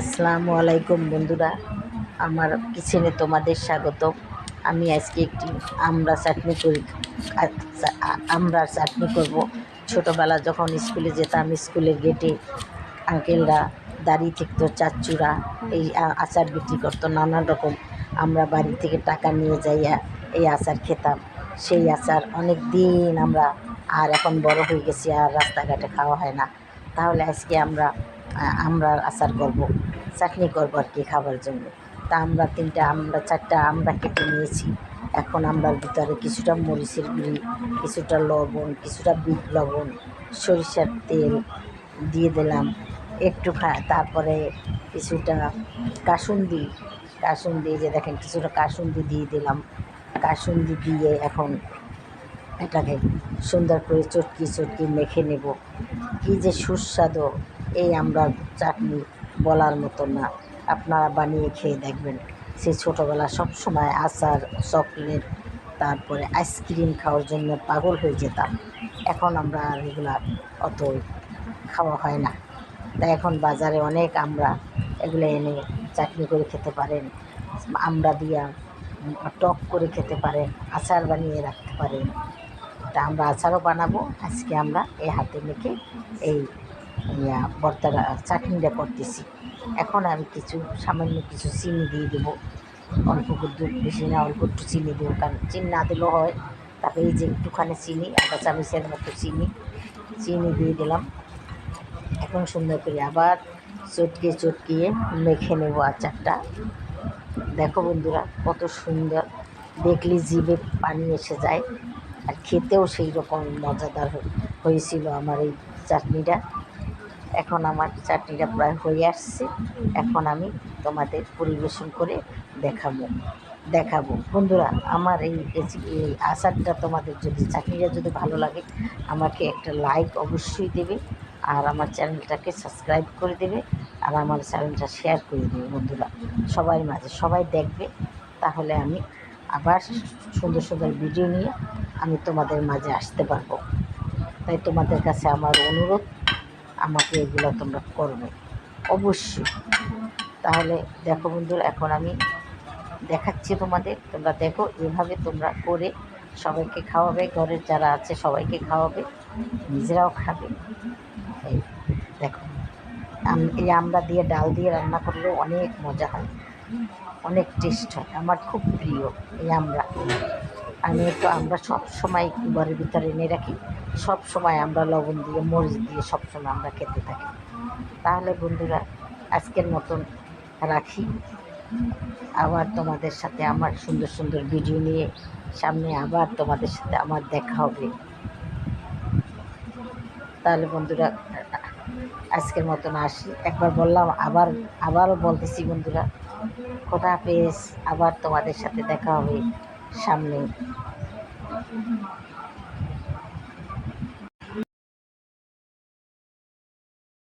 আসসালামু আলাইকুম বন্ধুরা, আমার কিচেনে তোমাদের স্বাগত আমি আজকে একটি আমরা চাটনি করি আমরার চাটনি করব। ছোটোবেলা যখন স্কুলে যেতাম, স্কুলের গেটে আঙ্কেলরা, দাড়ি থাকতো চাচুরা এই আচার বিক্রি করতো, নানান রকম। আমরা বাড়ি থেকে টাকা নিয়ে যাইয়া এই আচার খেতাম। সেই আচার অনেক দিন আমরা, আর এখন বড় হয়ে গেছি, আর রাস্তাঘাটে খাওয়া হয় না। তাহলে আজকে আমরা আহ, আমরার আচার করব চাটনি করব আর কি খাবার জন্য। তা আমরা তিনটা আমরা চারটা আমরা কেটে নিয়েছি। এখন আমরার ভিতরে কিছুটা মরিচের গুঁড়ি কিছুটা লবণ কিছুটা বিট লবণ সরিষার তেল দিয়ে দিলাম। একটু তারপরে কিছুটা কাসুন্দি কাসুন্দি যে দেখেন কিছুটা কাসুন্দি দিয়ে দিলাম। কাসুন্দি দিয়ে এখন এটাকে সুন্দর করে চটকি চটকি মেখে নেব। কি যে সুস্বাদু! এই আমরা চাটনি বলার মতো না। আপনারা বানিয়ে খেয়ে দেখবেন। সে ছোটোবেলা সবসময় আচার, চকলেট, তারপরে আইসক্রিম খাওয়ার জন্য পাগল হয়ে যেতাম। এখন আমরা আর এগুলা অত খাওয়া হয় না। তাই এখন বাজারে অনেক আমরা এগুলো এনে চাটনি করে খেতে পারেন। আমরা দিয়া টক করে খেতে পারেন, আচার বানিয়ে রাখতে পারেন। তা আমরা আচারও বানাবো। আজকে আমরা এই হাতে মেখে এই ইয়া ভর্তাটা চাটনিটা করতেছি। এখন আমি কিছু, সামান্য কিছু চিনি দিয়ে দেবো। অল্প একটু বেশি না, অল্প একটু চিনি দেবো। কারণ চিনি না দিলেও হয়। তারপরে এই যে একটুখানি চিনি, আধা চামচের মতো চিনি চিনি দিয়ে দিলাম। এখন সুন্দর করে আবার চটকিয়ে চটকিয়ে মেখে নেব আচারটা। দেখো বন্ধুরা, কত সুন্দর। দেখলে জিভে পানি এসে যায়। আর খেতেও সেই রকম মজাদার হয়ে- হয়েছিল আমার এই চাটনিটা। এখন আমার চাটনিটা প্রায় হয়ে আসছে। এখন আমি তোমাদের পরিবেশন করে দেখাবো। দেখাবো। বন্ধুরা, আমার এই এই আচারটা তোমাদের যদি, চাটনিটা যদি ভালো লাগে, আমাকে একটা লাইক অবশ্যই দেবে আর আমার চ্যানেলটাকে সাবস্ক্রাইব করে দেবে আর আমার চ্যানেলটা শেয়ার করে দেবে বন্ধুরা। সবাই মাঝে সবাই দেখবে। তাহলে আমি আবার সুন্দর সুন্দর ভিডিও নিয়ে আমি তোমাদের মাঝে আসতে পারব। তাই তোমাদের কাছে আমার অনুরোধ আমাকে এগুলো তোমরা করবে। অবশ্যই। তাহলে দেখো বন্ধুরা এখন আমি দেখাচ্ছি তোমাদের। তোমরা দেখো, এভাবে তোমরা করে সবাইকে খাওয়াবে। ঘরের যারা আছে, সবাইকে খাওয়াবে। নিজেরাও খাবে। এই দেখো এই আমরা দিয়ে ডাল দিয়ে রান্না করলেও অনেক মজা হয়। অনেক টেস্ট হয়। আমার খুব প্রিয় এই আমরা। আমি তো আমরা সব সময় ঘরের ভিতরে এনে রাখি। সব সময় আমরা লবণ দিয়ে, মরিচ দিয়ে সব সময় আমরা খেতে থাকি। তাহলে বন্ধুরা, আজকের মতন রাখি। আবার তোমাদের সাথে আমার সুন্দর সুন্দর ভিডিও নিয়ে সামনে আবার তোমাদের সাথে আমার দেখা হবে। তাহলে বন্ধুরা, আজকের মতন আসি। একবার বললাম, আবার, আবারও বলতেছি বন্ধুরা খোদা হাফেজ আবার তোমাদের সাথে দেখা হবে। সামনে